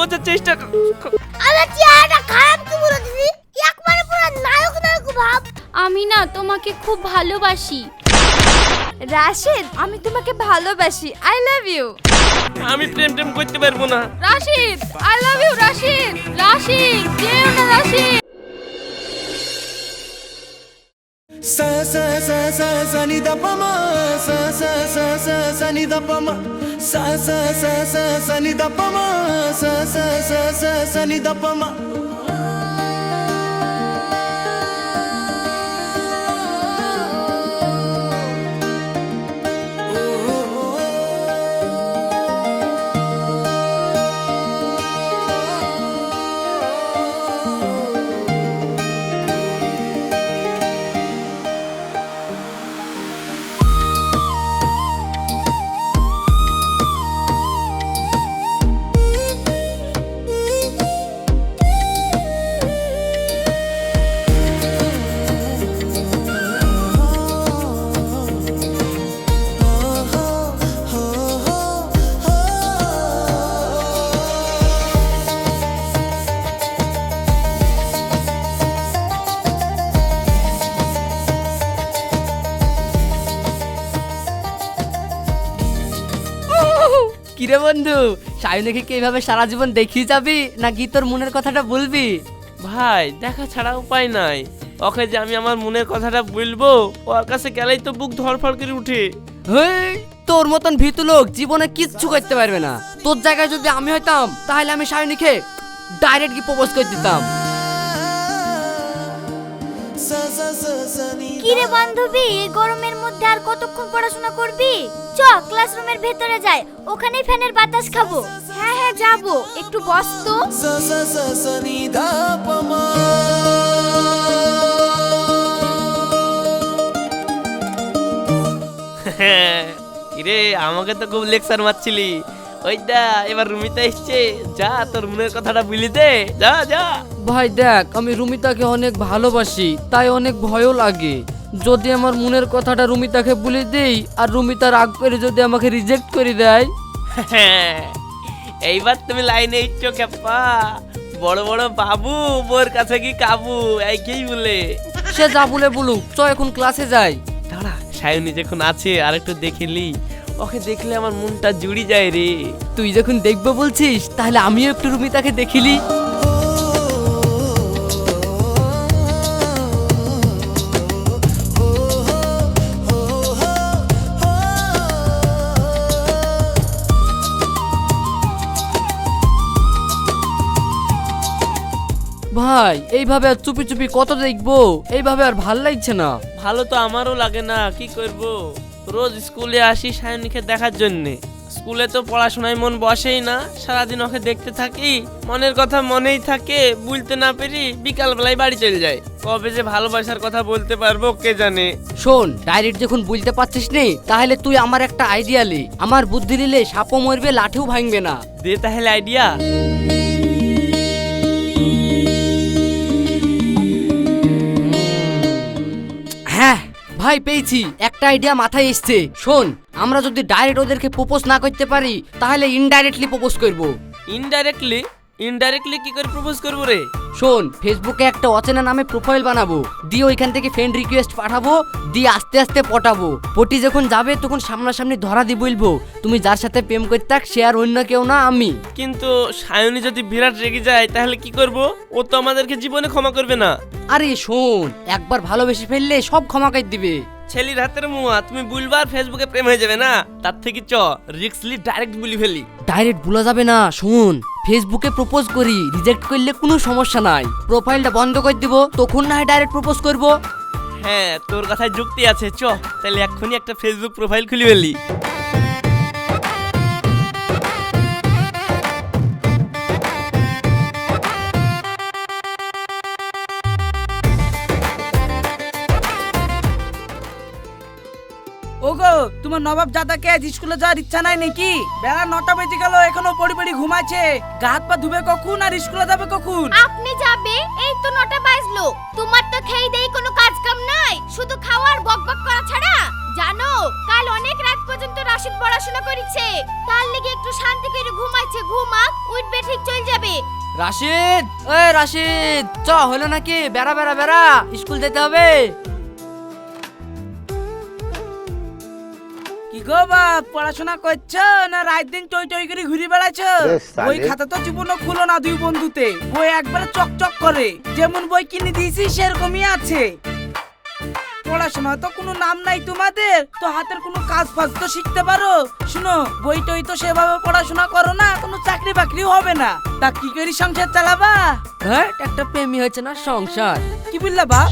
বোঝার চেষ্টা কর। আরে চেহারাটা খারাপ কি বলে দিদি? একবারে পুরো নায়ক নায়ক ভাব। আমি না তোমাকে খুব ভালোবাসি। রাশেদ আমি তোমাকে ভালোবাসি। আই লাভ ইউ আমি প্রেম টেম করতে পারব না। Rashid I love you Rashid. Rashid যেও না Rashid. sa sa sa sa sa ni da pa ma sa sa sa sa sa ni da pa ma ச ச ச ச ச நிதப்பமா ச ச ச ச ச நிதப்பமா কিরে বন্ধু সায়নীকে কি এভাবে সারা জীবন দেখিয়ে যাবি নাকি তোর মনের কথাটা বলবি? ভাই দেখা ছাড়া উপায় নাই। ওকে যে আমি আমার মনের কথাটা বলব ওর কাছে গেলেই তো বুক ধরফর করে উঠে। হেই তোর মতন ভীতু লোক জীবনে কিচ্ছু করতে পারবে না। তোর জায়গায় যদি আমি হইতাম তাহলে আমি সায়নীকে ডাইরেক্ট কি প্রপোজ করে দিতাম। Sa sa sa sa ni কি রে বান্ধবী, এই গরমের মধ্যে আর কতক্ষণ পড়াশোনা করবি? চ, ক্লাসরুমের ভেতরে যাই, ওখানেই ফ্যানের বাতাস খাব। হ্যাঁ হ্যাঁ যাব, একটু বস তো। ma কিরে, আমাকে তো খুব লেকচার মারছিলি। ওই দা, এবার রুমিতে এসছে। যা, তোর মনের কথাটা বলি দে। যা যা। ভাই দেখ আমি রুমিতাকে অনেক ভালোবাসি তাই অনেক ভয়ও লাগে। যদি আমার মনের কথাটা রুমিতাকে বলে দেই আর রুমিতা রাগ করে যদি আমাকে রিজেক্ট করে দেয়? এইবার তুমি লাইনে ইচ্ছো কেপা বড় বড় বাবু বোর কাছে কি কাবু এইকেই বলে? সে যা বলে বলুক চ এখন ক্লাসে যাই। দাঁড়া সায়নী যখন আছে আর একটু দেখিলি ওকে দেখলে আমার মনটা জুড়ি যায় রে। তুই যখন দেখবে বলছিস তাহলে আমিও একটু রুমিতাকে দেখিলি ভাই এইভাবে আর চুপি চুপি কত দেখব? এইভাবে আর ভালো লাগছে না। ভালো তো আমারও লাগে না কি করব? রোজ স্কুলে আসি সায়নীকে দেখার জন্যে। স্কুলে তো পড়াশোনায় মন বসেই না সারাদিন ওকে দেখতে থাকি মনের কথা মনেই থাকে বুঝতে না পেরি বিকাল বেলায় বাড়ি চলে যায় কবে যে ভালোবাসার কথা বলতে পারব কে জানে? শোন ডাইরেক্ট যখন বুঝতে পারছিস নি তাহলে তুই আমার একটা আইডিয়া লি। আমার বুদ্ধি নিলে সাপও মরবে লাঠিও ভাঙবে না। দে তাহলে আইডিয়া ভাই পেয়েছি? একটা আইডিয়া মাথায় এসছে। শোন, আমরা যদি ডাইরেক্ট ওদেরকে প্রপোজ না করতে পারি, তাহলে ইনডাইরেক্টলি প্রোপোজ করব। ইনডাইরেক্টলি ইনডাইরেক্টলি কি করে প্রপোজ করব রে? শোন ফেসবুকে একটা অচেনা নামে প্রোফাইল বানাবো। দিয়ে ওইখান থেকে ফ্রেন্ড রিকোয়েস্ট পাঠাবো দিয়ে আস্তে আস্তে পটাবো। পটি যখন যাবে তখন সামনাসামনি ধরা দিয়ে বলব তুমি যার সাথে প্রেম করতে থাক সে আর অন্য কেউ না আমি। কিন্তু সায়নী যদি বিরাট রেগে যায় তাহলে কি করব? ও তো আমাদেরকে জীবনে ক্ষমা করবে না। আরে শোন একবার ভালোবেসে ফেললে সব ক্ষমা করে দিবে। ছেলির হাতের মুয়া তুমি বুলবার ফেসবুকে প্রেম হয়ে যাবে না? তার থেকে চ রিক্সলি ডাইরেক্ট বলি ফেলি। ডাইরেক্ট ভুলা যাবে না শুন। ফেসবুকে প্রপোজ করি রিজেক্ট করলে কোনো সমস্যা নাই। প্রোফাইলটা বন্ধ করে দিব, তখন না হয় ডাইরেক্ট প্রপোজ করব। হ্যাঁ তোর কথায় যুক্তি আছে, চ। তাহলে এক্ষুনি একটা ফেসবুক প্রোফাইল খুলে ফেলি। তোমার নবাব দাদাকে আজ স্কুলে যাওয়ার ইচ্ছা নাই নাকি? বেলা নটা বেজে গেল এখনও পড়ি পড়ি ঘুমাচ্ছে। গাত পা ধুবে কখন আর স্কুলে যাবে কখন? আপনি যাবে এই তো নটা বাজলো। তোমার তো খেয়ে দেই কোনো কাজ কাম নাই শুধু খাওয়ার বক বক করা ছাড়া। জানো কাল অনেক রাত পর্যন্ত রাশিদ পড়াশোনা করেছে। তার লেগে একটু শান্তি করে ঘুমাইছে ঘুমাক উঠবে ঠিক চল যাবে। রাশিদ এই রাশিদ চ হলো নাকি? বেড়া বেড়া বেড়া স্কুল যেতে হবে। গো বাপ পড়াশোনা করছ না রাত দিন টই টই করে ঘুরে বেড়াচ্ছো? বই খাতা তো জীবনও খুলো না দুই বন্ধুতে। বই একবারে চকচক করে। যেমন বই কিনে দিয়েছি সেরকমই আছে। পড়াশোনা তো কোনো নাম নাই তোমাদের। তো হাতের কোনো কাজ ফাজ তো শিখতে পারো। শুনো বই টই তো সেভাবে পড়াশোনা করো না কোনো চাকরি বাকরি হবে না। তা কি করি সংসার চালাবা? হ্যাঁ একটা প্রেমী হয়েছে না সংসার? কি বললা বাপ?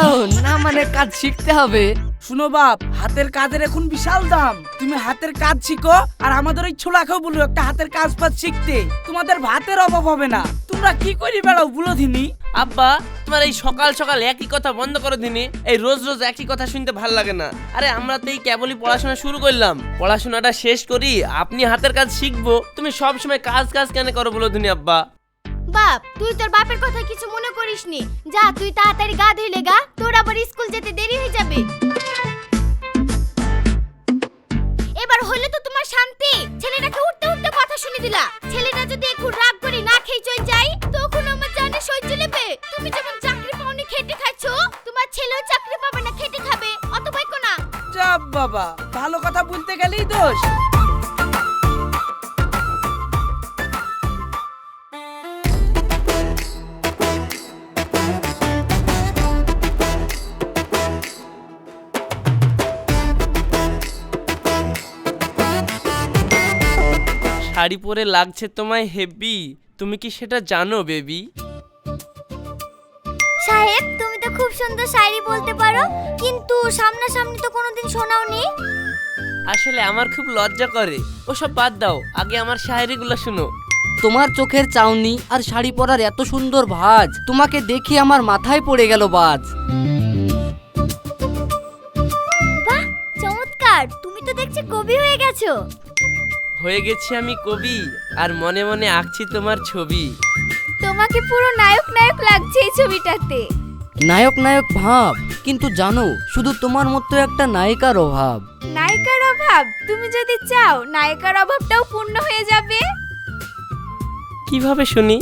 ও না মানে কাজ শিখতে হবে। শুনো বাপ, হাতের কাজের এখন বিশাল দাম। তুমি হাতের কাজ শিখো আর আমাদের ওই ছোলাকেও বলো, একটা হাতের কাজ ফাজ শিখতে। তোমাদের ভাতের অভাব হবে না। তোমরা কি করি বেড়াও বুলো দিনি আব্বা, তোমার এই সকাল সকাল একই কথা বন্ধ করো দিনে এই রোজ রোজ একই কথা শুনতে ভালো লাগে না। আরে আমরা তো এই কেবলই পড়াশোনা শুরু করলাম। পড়াশোনাটা শেষ করি, আপনি হাতের কাজ শিখব। তুমি সব সময় কাজ কাজ কেন করো বলো দিনি আব্বা? বাপ, তুই তোর বাপের কথা কিছু মনে করিসনি। যা, তুই তাড়াতাড়ি গা ধুইলে গা, তোর আবার স্কুল যেতে দেরি হয়ে যাবে। এবার হলে তো তোমার শান্তি। ছেলেটাকে উঠতে উঠতে কথা শুনে দিলা। ছেলেটা যদি একটু রাগ করে না খেয়ে চল যাই তখন আমার জানে সহ্য নেবে। তুমি যখন চাকরি পাওনি খেটে খাচ্ছো, তোমার ছেলেও চাকরি পাবে না, খেটে খাবে। অত বইকো না। চাপ বাবা, ভালো কথা বলতে গেলেই দোষ। শাড়ি পরে লাগছে তোমায় হেভি তুমি কি সেটা জানো বেবি? সাহেব তুমি তো খুব সুন্দর শায়রি বলতে পারো কিন্তু সামনাসামনি তো কোনোদিন শোনাওনি আসলে আমার খুব লজ্জা করে। ওসব বাদ দাও আগে আমার শায়েরিগুলো শুনো। তোমার চোখের চাউনি আর শাড়ি পরার এত সুন্দর ভাজ তোমাকে দেখে আমার মাথায় পড়ে গেল বাজ। বাহ চমৎকার! তুমি তো দেখছি কবি হয়ে গেছো। হয়ে গেছি আমি কবি আর মনে মনে আঁকছি তোমার ছবি। তোমাকে পুরো নায়ক নায়ক লাগছে এই ছবিটাতে। নায়ক নায়ক ভাব কিন্তু জানো শুধু তোমার মতো একটা নায়িকার অভাব। নায়িকার অভাব? তুমি যদি চাও নায়িকার অভাবটাও পূর্ণ হয়ে যাবে। কীভাবে শুনি?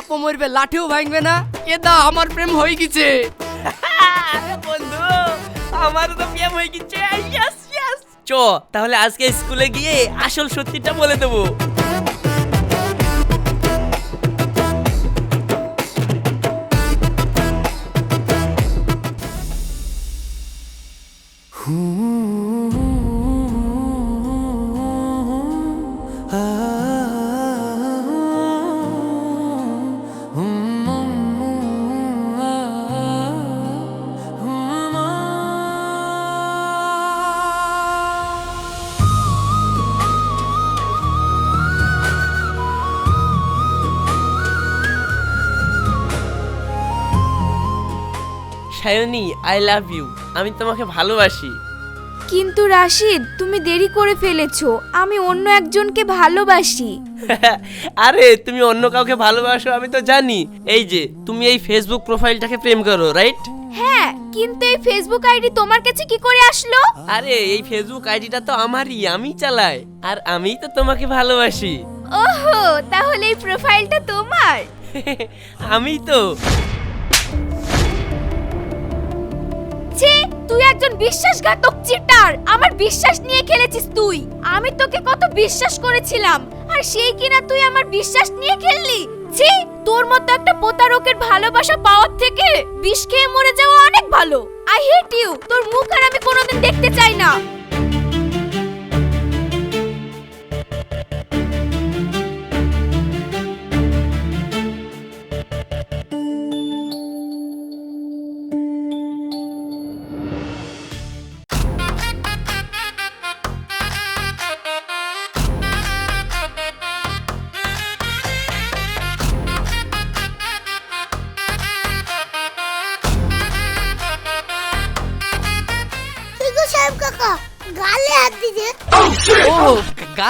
সাপও মরবে লাঠিও ভাঙবে না। এ দা আমার প্রেম হয়ে গেছে। বন্ধু আমার তো প্রেম হয়ে গেছে। ইয়েস ইয়েস চ তাহলে আজকে স্কুলে গিয়ে আসল সত্যিটা বলে দেবো। সায়নী আই লাভ ইউ আমি তোমাকে ভালোবাসি। কিন্তু রাশিদ তুমি দেরি করে ফেলেছো। আমি অন্য একজনকে ভালোবাসি। আরে তুমি অন্য কাউকে ভালোবাসো আমি তো জানি। এই যে তুমি এই ফেসবুক প্রোফাইলটাকে প্রেম করো রাইট হ্যাঁ কিন্তু এই ফেসবুক আইডি তোমার কাছে কি করে আসলো? আরে এই ফেসবুক আইডিটা তো আমারই আমি চালাই। আর আমিই তো তোমাকে ভালোবাসি। ওহো তাহলে এই প্রোফাইলটা তোমার? আমি তো। ছি তুই একজন বিশ্বাসঘাতক চিটার। আমার বিশ্বাস নিয়ে খেলেছিস তুই। আমি তোকে কত বিশ্বাস করেছিলাম। আর সেই কিনা তুই আমার বিশ্বাস নিয়ে খেললি? ছি, তোর মতো একটা প্রতারকের ভালোবাসা পাওয়ার থেকে বিষ খেয়ে মরে যাওয়া অনেক ভালো। আই হেট ইউ তোর মুখ আর আমি কোনোদিন দেখতে চাই না।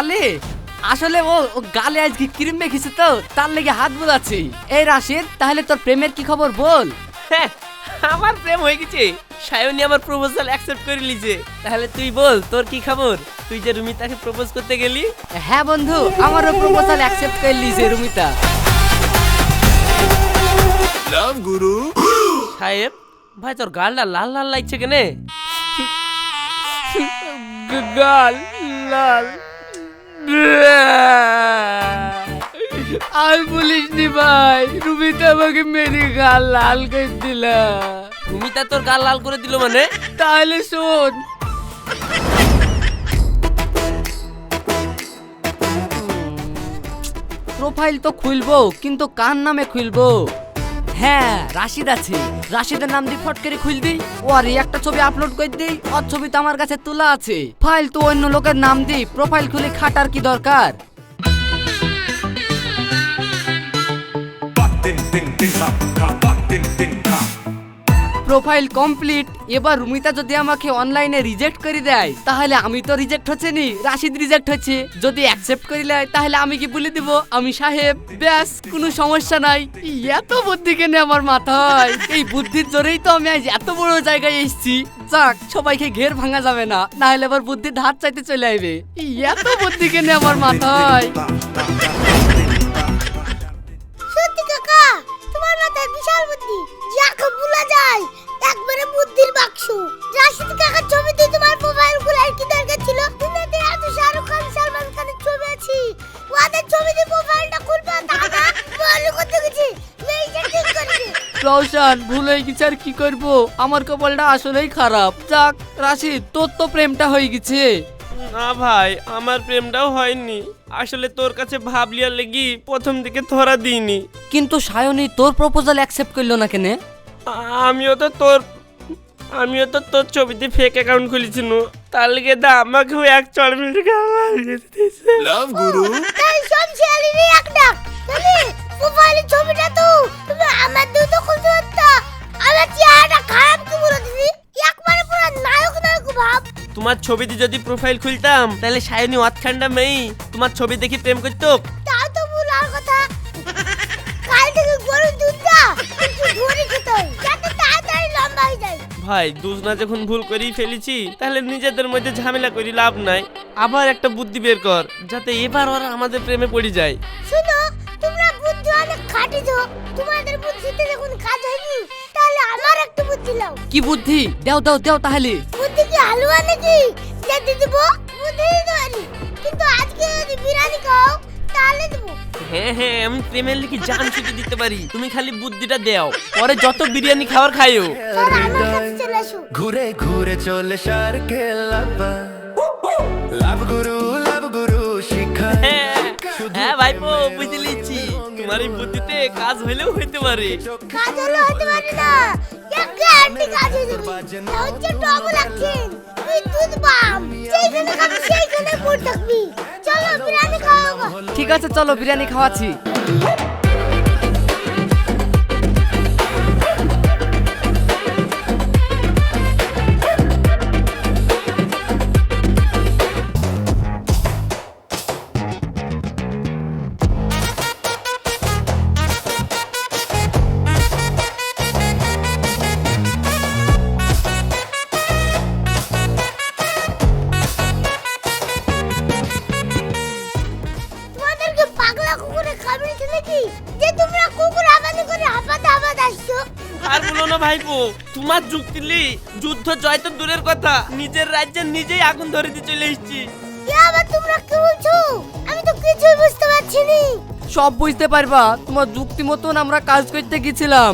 গালে? আসলে ও ও গালে আজকে ক্রিম মেখেছে তো? তার লেগে হাত বোলাচ্ছে। এই রাশিদ তাহলে তোর প্রেমের কি খবর বল? হ্যাঁ আমার প্রেম হয়ে গেছে। সায়নী আমার প্রপোজাল অ্যাকসেপ্ট করে লিছে তাহলে তুই বল তোর কি খবর? তুই যে রুমিতাকে প্রপোজ করতে গেলি? হ্যাঁ বন্ধু আমারও প্রপোজাল অ্যাকসেপ্ট করে লিছে রুমিতা। লাভ গুরু। সাহেব ভাই তোর গালটা লাল লাল লাগছে কেনে? গাল লাল। আর বলিস নি ভাই রুমিতা আমাকে মেরে গাল লাল করে দিলা। রুমিতা তোর গাল লাল করে দিল মানে? তাহলে শোন। প্রোফাইল তো খুলবো কিন্তু কার নামে খুলবো? হ্যাঁ রাশিদ আছে। রাশিদের নাম দিয়ে ফট করে খুল দিই ও একটা ছবি আপলোড করে দিই। ওর ছবি তো আমার কাছে তোলা আছে। ফাইল তো অন্য লোকের নাম দিই। প্রোফাইল খুলে খাটার কি দরকার? প্রোফাইল কমপ্লিট এবার রুমিতা যদি আমাকে অনলাইনে রিজেক্ট করে দেয়, তাহলে আমি তো রিজেক্ট হচ্ছে নি রাশিদ রিজেক্ট হচ্ছে। যদি অ্যাকসেপ্ট করে দেয় তাহলে আমি কি বলে দিব? আমি সাহেব, ব্যাস, কোনো সমস্যা নাই। এত বুদ্ধি কেনে আমার মাথায়। এই বুদ্ধির জোরেই তো আমি আজ এত বড় জায়গায় এসেছি। যাক, সবাইকে ঘের ভাঙা যাবে না না হলে আবার বুদ্ধির ধার চাইতে চলে আসবে এত বুদ্ধি কেনে আমার মাথায়। রওশন ভুল হয়ে গেছে আর কি করব? আমার কপালটা আসলেই খারাপ। যাক রাশিদ তোর তো প্রেমটা হয়ে গেছে। না ভাই আমার প্রেমটাও হয়নি। আসলে তোর কাছে ভাবলিয়ার লেগি প্রথম দিকে ধরা দিইনি। কিন্তু সায়নী তোর প্রপোজাল অ্যাকসেপ্ট করল না কেনে? আমিও তো তোর আমিও তো তোর ছবিতে ফেক অ্যাকাউন্ট খুলেছিল তার লেগে দা আমাকেও এক চড় লাগিয়ে লাভ গুরু তাই সব ছেলেরই এক ডাক তোমার ছবিতে যদি প্রোফাইল খুলতাম তাহলে সায়নী অতখান্ডা মেয়ে তোমার ছবি দেখি প্রেম করতো? তাও তো ভুল আর কথা। কাল থেকে গরুর দুধটা একটু ধরে খেতে হয় যাতে তাড়াতাড়ি লম্বা হয়ে যায়। ভাই দুজনা যখন ভুল করেই ফেলেছি তাহলে নিজেদের মধ্যে ঝামেলা করি লাভ নাই। আবার একটা বুদ্ধি বের কর যাতে এবার ওরা আমাদের প্রেমে পড়ে যায়। শুনো তোমরা বুদ্ধি অনেক খাটিছো তোমাদের বুদ্ধিতে যখন কাজ হয়নি তাহলে আমার একটা বুদ্ধি লাও কি বুদ্ধি? দাও দাও দাও তাহলে। কি? যেতে দিব? বুদ্ধি দিতে পারি কিন্তু আজকে যদি বিরিয়ানি খাও তাহলে দেবো। হ্যাঁ হ্যাঁ আমি প্রেমের লিখে জান ছুটি দিতে পারি। তুমি খালি বুদ্ধিটা দাও। পরে যত বিরিয়ানি খাওয়ার খাইও। ঘুরে ঘুরে চলে সার খেলাপা লাভ গুরু লাভ গুরু শিক্ষা হ্যাঁ হ্যাঁ ভাইপো বুঝে তোমার এই বুদ্ধিতে কাজ হইলেও হইতে পারে। কাজ হলে হতে পারে না। কাজ হয়ে যাবে। হচ্ছে ঠিক আছে চলো বিরিয়ানি খাওয়াচ্ছি। যুদ্ধ জয় তো দূরের কথা। নিজের রাজ্যে নিজেই আগুন ধরে দিয়ে চলে এসেছি। আবার তোমরা কি বলছো? আমি তো কিছুই বুঝতে পারছি না। সব বুঝতে পারবা তোমার যুক্তি মতন আমরা কাজ করতে গেছিলাম।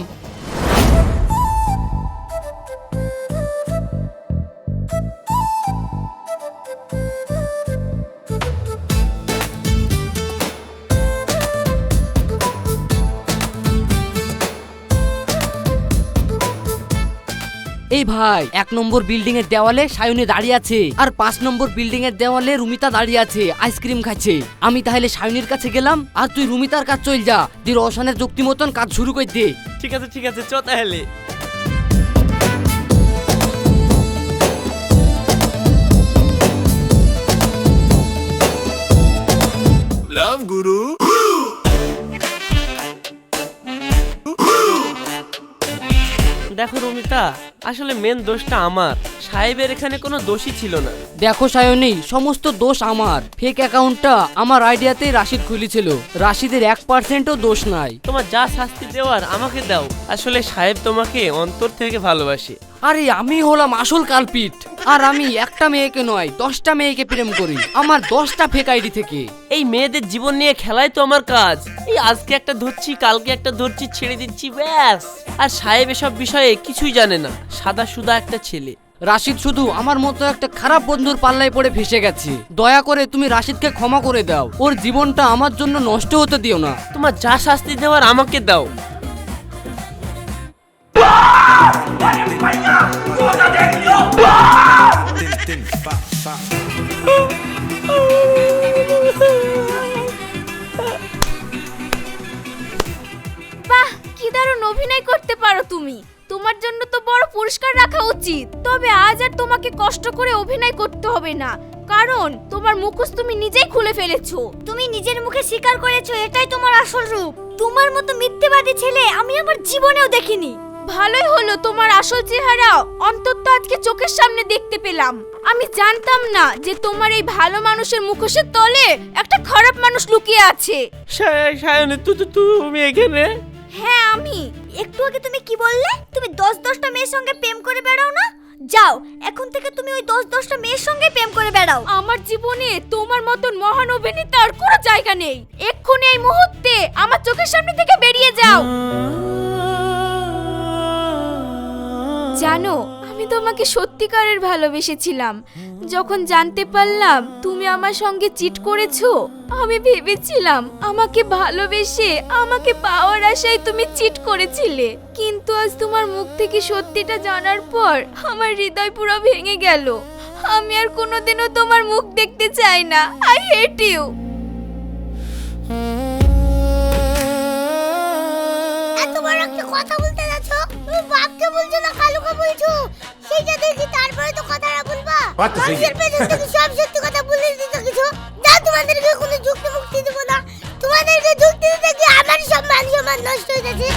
এই ভাই এক নম্বর বিল্ডিং এর দেওয়ালে সায়নে দাঁড়িয়ে আছে। আর পাঁচ নম্বর বিল্ডিং এর দেওয়ালে রুমিতা দাঁড়িয়ে আছে আইসক্রিম খাচ্ছে। আমি তাহলে সায়নের কাছে গেলাম আর তুই রুমিতার কাজ চল যা দি রসানের যুক্তি মতন কাজ শুরু করে দে। ঠিক আছে ঠিক আছে চ তাহলে। লাভ গুরু। দেখো রুমিতা আসলে মেন দোষটা আমার। সাহেবের এখানে কোনো দোষই ছিল না। দেখো সায়নী সমস্ত দোষ আমার। ফেক অ্যাকাউন্টটা আমার আইডিয়াতেই রাশিদ খুলেছিল। রাশিদের এক পার্সেন্টও দোষ নাই। তোমার যা শাস্তি দেওয়ার আমাকে দাও। আসলে সাহেব তোমাকে অন্তর থেকে ভালোবাসে। আরে আমি হলাম আসল কালপিট। আর আমি একটা মেয়েকে নয় দশটা মেয়েকে প্রেম করি। আমার দশটা ফেক আইডি থেকে। এই মেয়েদের জীবন নিয়ে খেলাই তো আমার কাজ। এই আজকে একটা ধরছি কালকে একটা ধরছি ছেড়ে দিচ্ছি ব্যাস। আর সাহেব এসব বিষয়ে কিছুই জানে না। সাদা সুদা একটা ছেলে। রাশিদ শুধু আমার মতো একটা খারাপ বন্ধুর পাল্লায় পড়ে ফেসে গেছে। দয়া করে তুমি রাশিদকে ক্ষমা করে দাও। ওর জীবনটা আমার জন্য নষ্ট হতে দিও না। তোমার যা শাস্তি দেওয়ার আমাকে দাও। বাহ কি দারুণ অভিনয় করতে পারো তুমি। তোমার জন্য তো বড় পুরস্কার রাখা উচিত। তবে আজ আর তোমাকে কষ্ট করে অভিনয় করতে হবে না। কারণ তোমার মুখোশ তুমি নিজেই খুলে ফেলেছো। তুমি নিজের মুখে স্বীকার করেছ এটাই তোমার আসল রূপ। তোমার মতো মিথ্যেবাদী ছেলে আমি আমার জীবনেও দেখিনি। ভালোই হলো তোমার আসল চেহারা। অন্তত আজকে চোখের সামনে দেখতে পেলাম। আমি জানতাম না যে তোমার এই ভালো মানুষের মুখোশের তলে একটা খারাপ মানুষ লুকিয়ে আছে। সায়- সায়নী তুমি এখানে? হ্যাঁ আমি। একটু আগে তুমি কি বললে? তুমি দশ দশটা মেয়ের সঙ্গে প্রেম করে বেড়াও না? যাও এখন থেকে তুমি ওই দশ দশটা মেয়ের সঙ্গে প্রেম করে বেড়াও। আমার জীবনে তোমার মতন মহান অভিনেতার কোনো জায়গা নেই। এক্ষুনি এই মুহূর্তে আমার চোখের সামনে থেকে বেরিয়ে যাও। জানো আমি তোমাকে সত্যিকারের ভালোবেসেছিলাম। যখন জানতে পারলাম তুমি আমার সঙ্গে চিট করেছ, আমি ভেবেছিলাম আমাকে ভালোবেসে, আমাকে পাওয়ার আশায় তুমি চিট করেছিলে। কিন্তু আজ তোমার মুখ থেকে সত্যিটা জানার পর আমার হৃদয় পুরো ভেঙে গেল। আমি আর কোনোদিনও তোমার মুখ দেখতে চাই না। আই হেট ইউ কথা বলতে যাচ্ছ তুমি বাপকে বলছো না কালুকে বলছো? দেখি তারপরে তো কথাটা বলবা। মানুষের পেছন থেকে সব সত্যি কথা বলে দিতে কিছু। যা তোমাদেরকে কোনো যুক্তি মুক্তি দেবো না। তোমাদেরকে যুক্তি দিতে গিয়ে আমার সম্মান সম্মান নষ্ট হয়ে গেছে।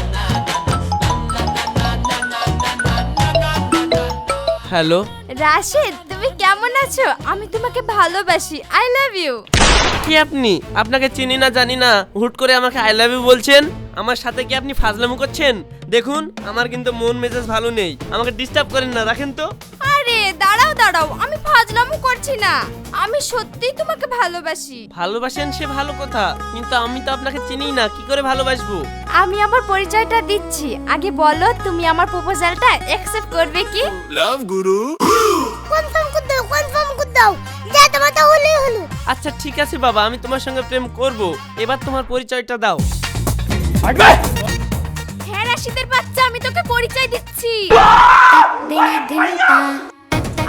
হ্যালো। রাশেদ তুমি কেমন আছো? আমি তোমাকে ভালোবাসি। আই লাভ ইউ কি আপনি? আপনাকে চিনি না জানি না। হুট করে আমাকে আই লাভ ইউ বলছেন? আমার সাথে কি আপনি ফাজলামো করছেন? দেখুন আমার কিন্তু মন মেজাজ ভালো নেই। আমাকে ডিস্টার্ব করেন না রাখেন তো। আরে দাঁড়াও দাঁড়াও আমি ফাজলামো করছি না। আমি সত্যিই তোমাকে ভালোবাসি। ভালোবাসেন সে ভালো কথা কিন্তু আমি তো আপনাকে চিনি না কি করে ভালোবাসবো? আমি আমার পরিচয়টা দিচ্ছি। আগে বলো তুমি আমার প্রপোজালটা অ্যাকসেপ্ট করবে কি? লাভ গুরু কনফার্ম করে দাও কনফার্ম করে দাও। যা তোমার তো হলেই হলো। আচ্ছা ঠিক আছে বাবা আমি তোমার সঙ্গে প্রেম করব। এবার তোমার পরিচয়টা দাও। হ্যাঁ রাশিদের বাচ্চা, আমি তোকে পরিচয় দিচ্ছি।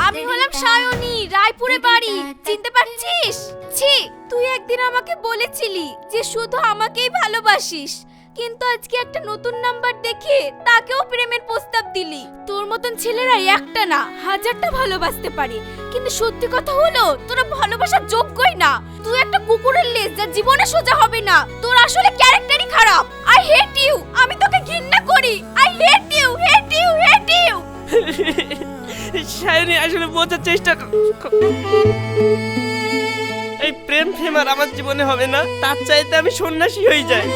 আমি হলাম সায়নী, রায়পুরে বাড়ি। চিনতে পারছিস? ছি, তুই একদিন আমাকে বলেছিলি যে শুধু আমাকেই ভালোবাসিস। কিন্তু আজকে একটা নতুন নাম্বার দেখে তাকেও প্রেমের প্রস্তাব দিলি। তোর মতন ছেলেরা একটা না, হাজারটা ভালোবাসতে পারে। কিন্তু সত্যি কথা হলো, তোরা ভালোবাসার যোগ্যই না। তুই একটা কুকুরের লেজ যা জীবনে সোজা হবে না। তোর আসলে ক্যারেক্টারই খারাপ। আই হেট ইউ আমি তোকে ঘৃণা করি। I hate you hate you hate you Sayani আসলে বোঝার চেষ্টা এই প্রেম ফেম আর আমার জীবনে হবে না, তার চাইতে আমি সন্ন্যাসী হয়ে যাই।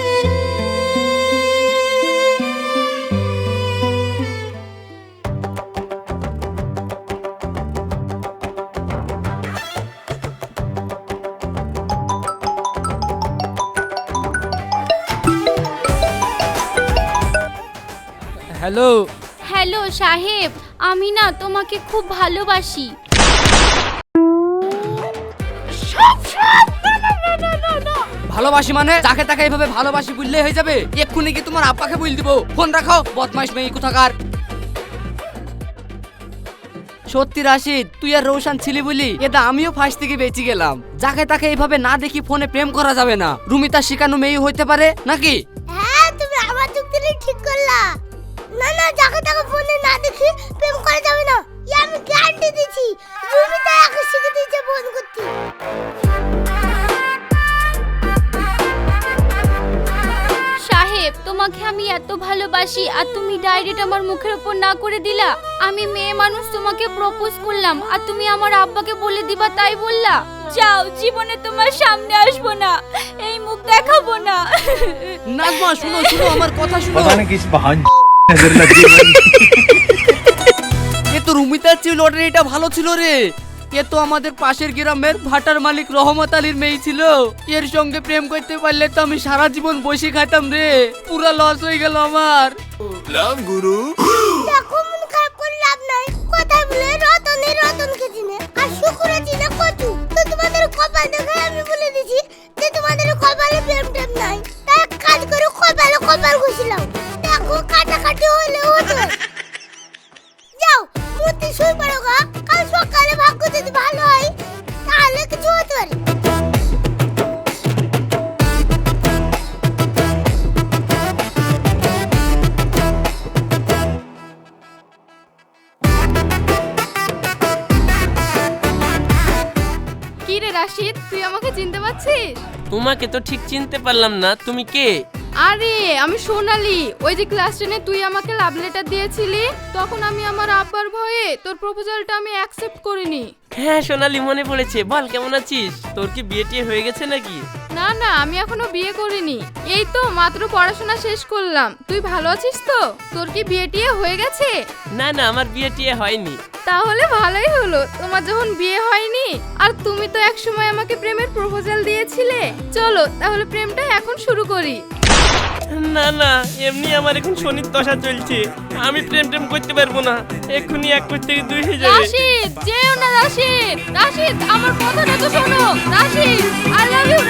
হ্যালো। হ্যালো সাহেব আমি না তোমাকে খুব ভালোবাসি। ভালোবাসি মানে? যাকে তাকে এইভাবে ভালোবাসি বললেই হয়ে যাবে? এক্ষুনি কি তোমার আপাকে বল দিব? ফোন রাখো বদমাইশ মেয়ে কোথাকার? সত্যি রাশিদ তুই আর রৌশান ছিলি বলি এটা আমিও ফার্স্ট থেকে বেঁচে গেলাম। যাকে তাকে এইভাবে না দেখি ফোনে প্রেম করা যাবে না। রুমিতা শিকানো মেয়ে হইতে পারে নাকি? হ্যাঁ তুমি আমার যুক্তিটা ঠিক করলা। না না যাকে তাকে ফোনে না দেখি প্রেম করা যাবে না। ই আমি গ্যারান্টি দিচ্ছি। রুবি তো একে শিখে দিয়েছে ফোন করতে। সাহেব তোমাকে আমি এত ভালোবাসি আর তুমি ডাইরেক্ট আমার মুখের উপর না করে দিলা। আমি মেয়ে মানুষ তোমাকে প্রপোজ করলাম আর তুমি আমার আব্বাকে বলে দিবা তাই বললা। যাও জীবনে তোমার সামনে আসব না। এই মুখ দেখাবো না। নাজমা শুনো শুনো আমার কথা শুনো। पता এ তো রুমিতার চেয়ে লটারিটা ভালো ছিল রে। এ তো আমাদের পাশের গ্রামের ভাটার মালিক রহমত আলীর মেয়ে ছিল। এর সঙ্গে প্রেম করতে পারলে তো আমি সারা বসে খাইতাম রে। পুরা লস হয়ে গেল আমার। তোমাদের কপালে প্রেম টেম নাই। তাই কাজ করে কপালে কপাল ঘুষিলাম যদি ভালো হয় তাহলে কিছু হতে পারে। কি রে রাশিদ তুই আমাকে চিনতে পারছিস? তোমাকে তো ঠিক চিনতে পারলাম না। তুমি কে? আরে আমি সোনালি ওই যে ক্লাস টেনে তুই আমাকে লাভ লেটার দিয়েছিলি তখন আমি আমার আব্বার ভয়ে তোর প্রপোজালটা আমি অ্যাকসেপ্ট করিনি। হ্যাঁ সোনালি মনে পড়েছে। বল কেমন আছিস? তোর কি বিয়ে টিয়ে হয়ে গেছে নাকি? না না আমি এখনও বিয়ে করিনি। এই তো মাত্র পড়াশোনা শেষ করলাম। তুই ভালো আছিস তো? তোর কি বিয়ে টিয়ে হয়ে গেছে? না না আমার বিয়ে টিয়ে হয়নি। তাহলে ভালোই হলো। তোমার যখন বিয়ে হয়নি আর তুমি তো একসময় আমাকে প্রেমের প্রপোজাল দিয়েছিলে। চলো তাহলে প্রেমটা এখন শুরু করি। না না, এমনি আমার এখন শনির দশা চলছে। আমি প্রেম প্রেম করতে পারব না। এক্ষুনি এক কোচ থেকে দুই হয়ে যাবে রাশিদ, যেও না রাশিদ। রাশিদ, আমার কথাটা তো শোনো। Rashid I love you